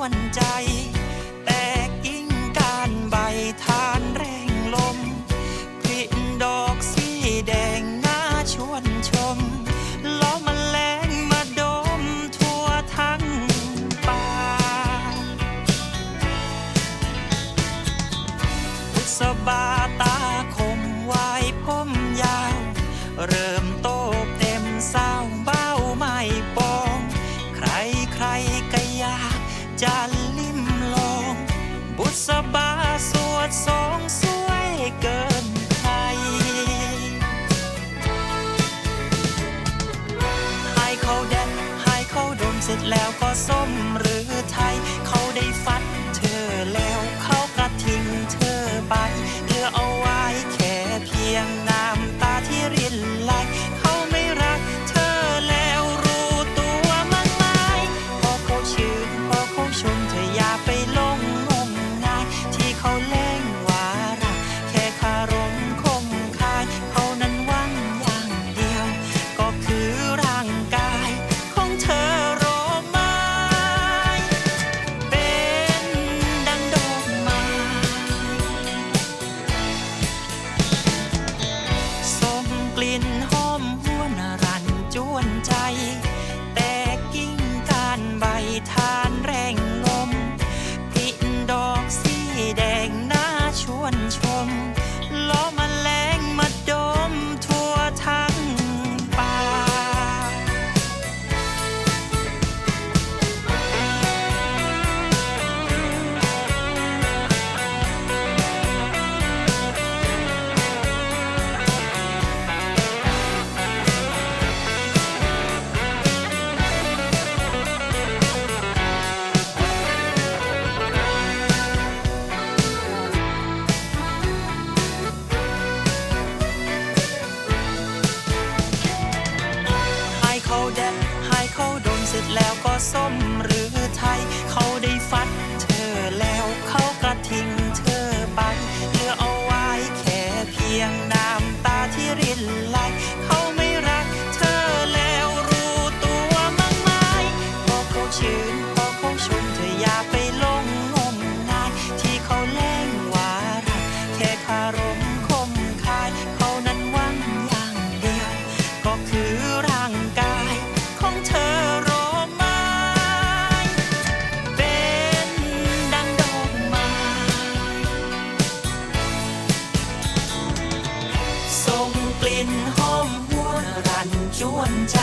วนใจ แต่กิ่งการใบทานแรงลมกลิ่นดอกสีแดงน่าชวนชมล้อมแมลงมาดมทั่วทั้งป่าบุษบาตาคมวายผมยาว เริ่ม บุษบาสวดสองสวยเกินใครให้เขาแดนให้เขาดมเสร็จแล้วก็ส้มเร ส้มหรือไทย เขาได้ฟัดเธอแล้วเขากระทิ้งเธอไปเหลือเอาไว้แค่เพียงน้ำตาที่รินไหลเขาไม่รักเธอแล้วรู้ตัวมั้งไหมพอเขาชื่อ ลิ่นหอมหวนรันจวนใจ